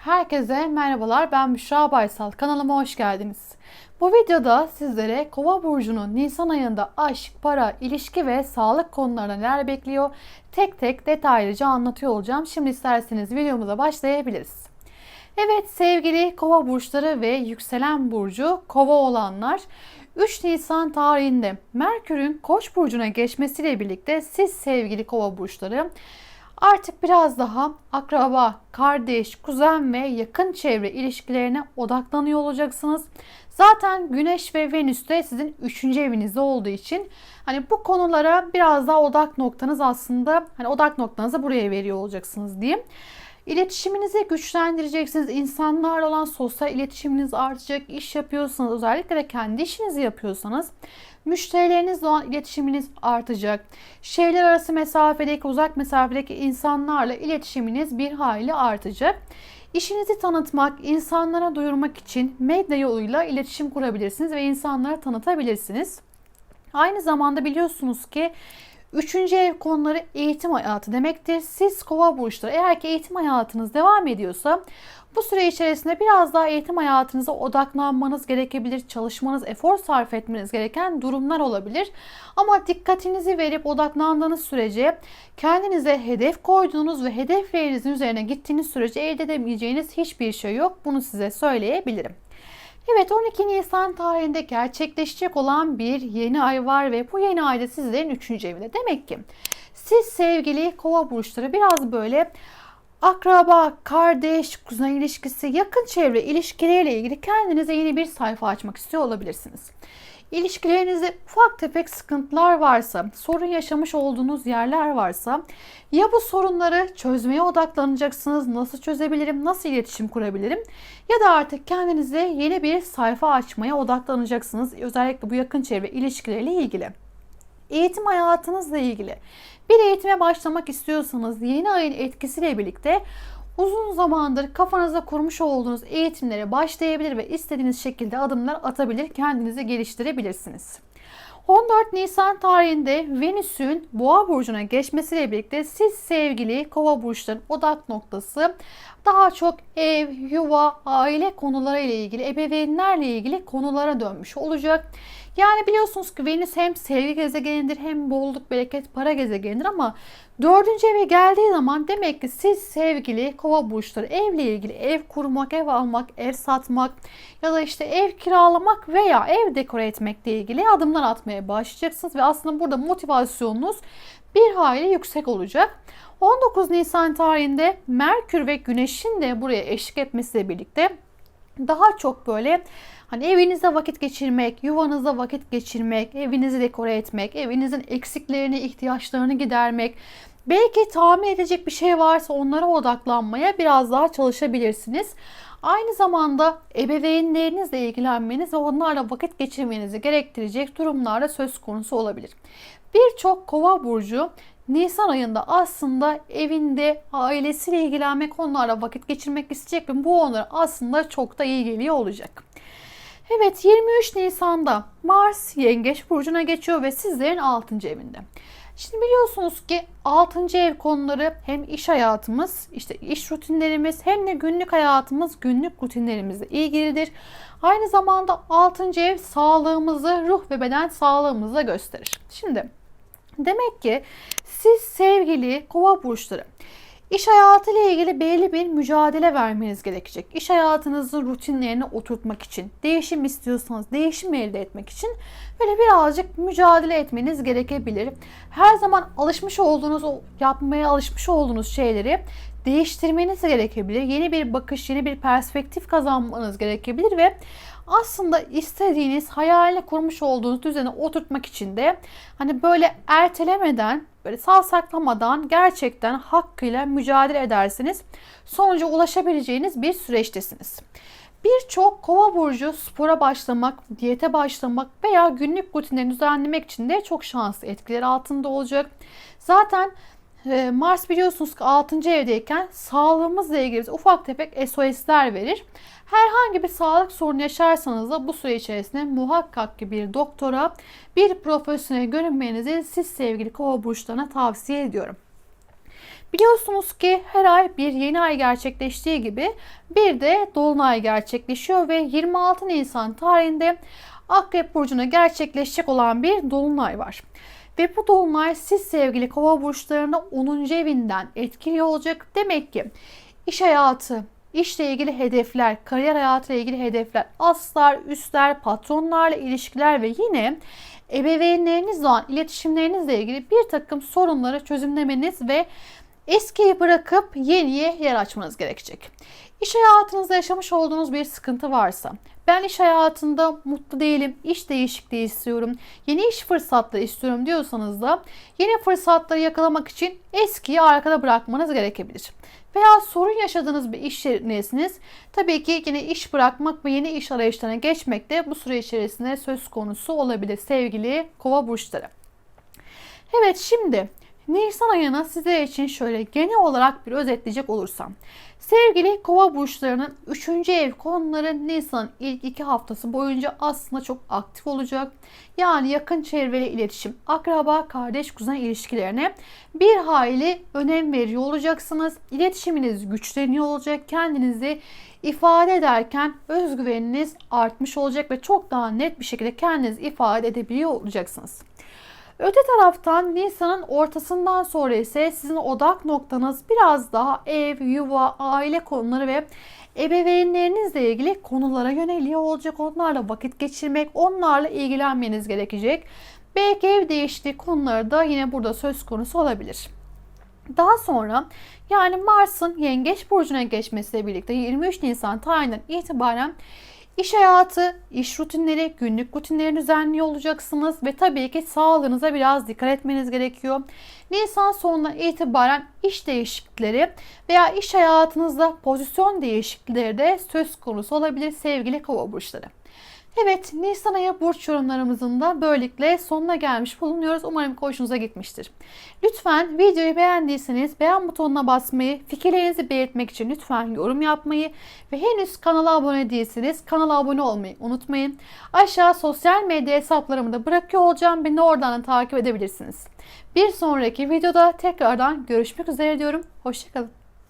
Herkese merhabalar. Ben Büşra Baysal. Kanalıma hoş geldiniz. Bu videoda sizlere Kova burcunun Nisan ayında aşk, para, ilişki ve sağlık konularına neler bekliyor tek tek detaylıca anlatıyor olacağım. Şimdi isterseniz videomuza başlayabiliriz. Evet sevgili Kova burçları ve yükselen burcu Kova olanlar 3 Nisan tarihinde Merkür'ün Koç burcuna geçmesiyle birlikte siz sevgili Kova burçları Artık biraz daha akraba, kardeş, kuzen ve yakın çevre ilişkilerine odaklanıyor olacaksınız. Zaten Güneş ve Venüs de sizin 3. evinizde olduğu için hani bu konulara biraz daha odak noktanız aslında hani odak noktanızı buraya veriyor olacaksınız diyeyim. İletişiminizi güçlendireceksiniz. İnsanlarla olan sosyal iletişiminiz artacak. İş yapıyorsanız özellikle de kendi işinizi yapıyorsanız müşterilerinizle olan iletişiminiz artacak. Şehirler arası mesafedeki, uzak mesafedeki insanlarla iletişiminiz bir hayli artacak. İşinizi tanıtmak, insanlara duyurmak için medya yoluyla iletişim kurabilirsiniz ve insanlara tanıtabilirsiniz. Aynı zamanda biliyorsunuz ki Üçüncü ev konuları eğitim hayatı demektir. Siz kova burçları eğer ki eğitim hayatınız devam ediyorsa bu süre içerisinde biraz daha eğitim hayatınıza odaklanmanız gerekebilir. Çalışmanız, efor sarf etmeniz gereken durumlar olabilir. Ama dikkatinizi verip odaklandığınız sürece kendinize hedef koyduğunuz ve hedeflerinizin üzerine gittiğiniz sürece elde edemeyeceğiniz hiçbir şey yok. Bunu size söyleyebilirim. Evet 12 Nisan tarihinde gerçekleşecek olan bir yeni ay var ve bu yeni ayda sizlerin 3. evinde. Demek ki siz sevgili kova burçları biraz böyle akraba, kardeş, kuzen ilişkisi, yakın çevre ilişkileriyle ilgili kendinize yeni bir sayfa açmak istiyor olabilirsiniz. İlişkilerinizde ufak tefek sıkıntılar varsa, sorun yaşamış olduğunuz yerler varsa ya bu sorunları çözmeye odaklanacaksınız. Nasıl çözebilirim? Nasıl iletişim kurabilirim? Ya da artık kendinize yeni bir sayfa açmaya odaklanacaksınız. Özellikle bu yakın çevre ilişkileriyle ilgili. Eğitim hayatınızla ilgili. Bir eğitime başlamak istiyorsanız yeni ayın etkisiyle birlikte uzun zamandır kafanızda kurmuş olduğunuz eğitimlere başlayabilir ve istediğiniz şekilde adımlar atabilir, kendinizi geliştirebilirsiniz. 14 Nisan tarihinde Venüs'ün Boğa burcuna geçmesiyle birlikte siz sevgili Kova burçların odak noktası daha çok ev, yuva, aile konuları ile ilgili, ebeveynlerle ilgili konulara dönmüş olacak. Yani biliyorsunuz ki Venüs hem sevgi gezegenidir hem bolluk, bereket, para gezegenidir ama dördüncü eve geldiği zaman demek ki siz sevgili kova burçları evle ilgili ev kurmak, ev almak, ev satmak ya da işte ev kiralamak veya ev dekore etmekle ilgili adımlar atmaya başlayacaksınız ve aslında burada motivasyonunuz bir hayli yüksek olacak. 19 Nisan tarihinde Merkür ve Güneş'in de buraya eşlik etmesiyle birlikte daha çok böyle hani evinizde vakit geçirmek, yuvanızda vakit geçirmek, evinizi dekore etmek, evinizin eksiklerini, ihtiyaçlarını gidermek, belki tamir edecek bir şey varsa onlara odaklanmaya biraz daha çalışabilirsiniz. Aynı zamanda ebeveynlerinizle ilgilenmeniz ve onlarla vakit geçirmenizi gerektirecek durumlarda söz konusu olabilir. Birçok kova burcu Nisan ayında aslında evinde ailesiyle ilgilenmek, onlarla vakit geçirmek isteyecek ve bu onlara aslında çok da iyi geliyor olacak. Evet 23 Nisan'da Mars Yengeç burcuna geçiyor ve sizlerin 6. evinde. Şimdi biliyorsunuz ki 6. ev konuları hem iş hayatımız, işte iş rutinlerimiz hem de günlük hayatımız, günlük rutinlerimizle ilgilidir. Aynı zamanda 6. ev sağlığımızı, ruh ve beden sağlığımızı gösterir. Şimdi demek ki siz sevgili kova burçları İş hayatı ile ilgili belli bir mücadele vermeniz gerekecek. İş hayatınızın rutinlerini oturtmak için, değişim istiyorsanız değişim elde etmek için böyle birazcık mücadele etmeniz gerekebilir. Her zaman alışmış olduğunuz, yapmaya alışmış olduğunuz şeyleri değiştirmeniz gerekebilir. Yeni bir bakış, yeni bir perspektif kazanmanız gerekebilir ve aslında istediğiniz hayalini kurmuş olduğunuz düzeni oturtmak için de hani böyle ertelemeden böyle savsaklamadan gerçekten hakkıyla mücadele ederseniz sonuca ulaşabileceğiniz bir süreçtesiniz. Birçok kova burcu spora başlamak, diyete başlamak veya günlük rutinlerini düzenlemek için de çok şanslı etkileri altında olacak. Zaten e, Mars biliyorsunuz ki 6. evdeyken sağlığımızla ilgili ufak tefek SOS'ler verir. Herhangi bir sağlık sorunu yaşarsanız da bu süre içerisinde muhakkak ki bir doktora, bir profesyonel görünmenizi siz sevgili kova burçlarına tavsiye ediyorum. Biliyorsunuz ki her ay bir yeni ay gerçekleştiği gibi bir de dolunay gerçekleşiyor ve 26 Nisan tarihinde Akrep burcuna gerçekleşecek olan bir dolunay var. Ve bu dolunay siz sevgili kova burçlarını 10. evinden etkiliyor olacak. Demek ki iş hayatı, işle ilgili hedefler, kariyer hayatıyla ilgili hedefler, aslar, üstler, patronlarla ilişkiler ve yine ebeveynlerinizle olan iletişimlerinizle ilgili bir takım sorunları çözümlemeniz ve eskiyi bırakıp yeniye yer açmanız gerekecek. İş hayatınızda yaşamış olduğunuz bir sıkıntı varsa, ben iş hayatında mutlu değilim, iş değişikliği istiyorum, yeni iş fırsatları istiyorum diyorsanız da yeni fırsatları yakalamak için eskiyi arkada bırakmanız gerekebilir. Veya sorun yaşadığınız bir iş yerindesiniz. Tabii ki yine iş bırakmak ve yeni iş arayışlarına geçmek de bu süre içerisinde söz konusu olabilir sevgili kova burçları. Evet şimdi Nisan ayına sizler için şöyle genel olarak bir özetleyecek olursam. Sevgili kova burçlarının 3. ev konuları Nisan ilk 2 haftası boyunca aslında çok aktif olacak. Yani yakın çevreli iletişim, akraba, kardeş, kuzen ilişkilerine bir hayli önem veriyor olacaksınız. İletişiminiz güçleniyor olacak. Kendinizi ifade ederken özgüveniniz artmış olacak ve çok daha net bir şekilde kendinizi ifade edebiliyor olacaksınız. Öte taraftan Nisan'ın ortasından sonra ise sizin odak noktanız biraz daha ev, yuva, aile konuları ve ebeveynlerinizle ilgili konulara yöneliyor olacak. Onlarla vakit geçirmek, onlarla ilgilenmeniz gerekecek. Belki ev değiştiği konuları da yine burada söz konusu olabilir. Daha sonra yani Mars'ın Yengeç burcuna geçmesiyle birlikte 23 Nisan tarihinden itibaren İş hayatı, iş rutinleri, günlük rutinleri düzenliyor olacaksınız ve tabii ki sağlığınıza biraz dikkat etmeniz gerekiyor. Nisan sonuna itibaren iş değişiklikleri veya iş hayatınızda pozisyon değişiklikleri de söz konusu olabilir sevgili kova burçları. Evet Nisan ayı burç yorumlarımızın da böylelikle sonuna gelmiş bulunuyoruz. Umarım hoşunuza gitmiştir. Lütfen videoyu beğendiyseniz beğen butonuna basmayı, fikirlerinizi belirtmek için lütfen yorum yapmayı ve henüz kanala abone değilseniz kanala abone olmayı unutmayın. Aşağı sosyal medya hesaplarımı da bırakıyor olacağım. Beni oradan da takip edebilirsiniz. Bir sonraki videoda tekrardan görüşmek üzere diyorum. Hoşçakalın.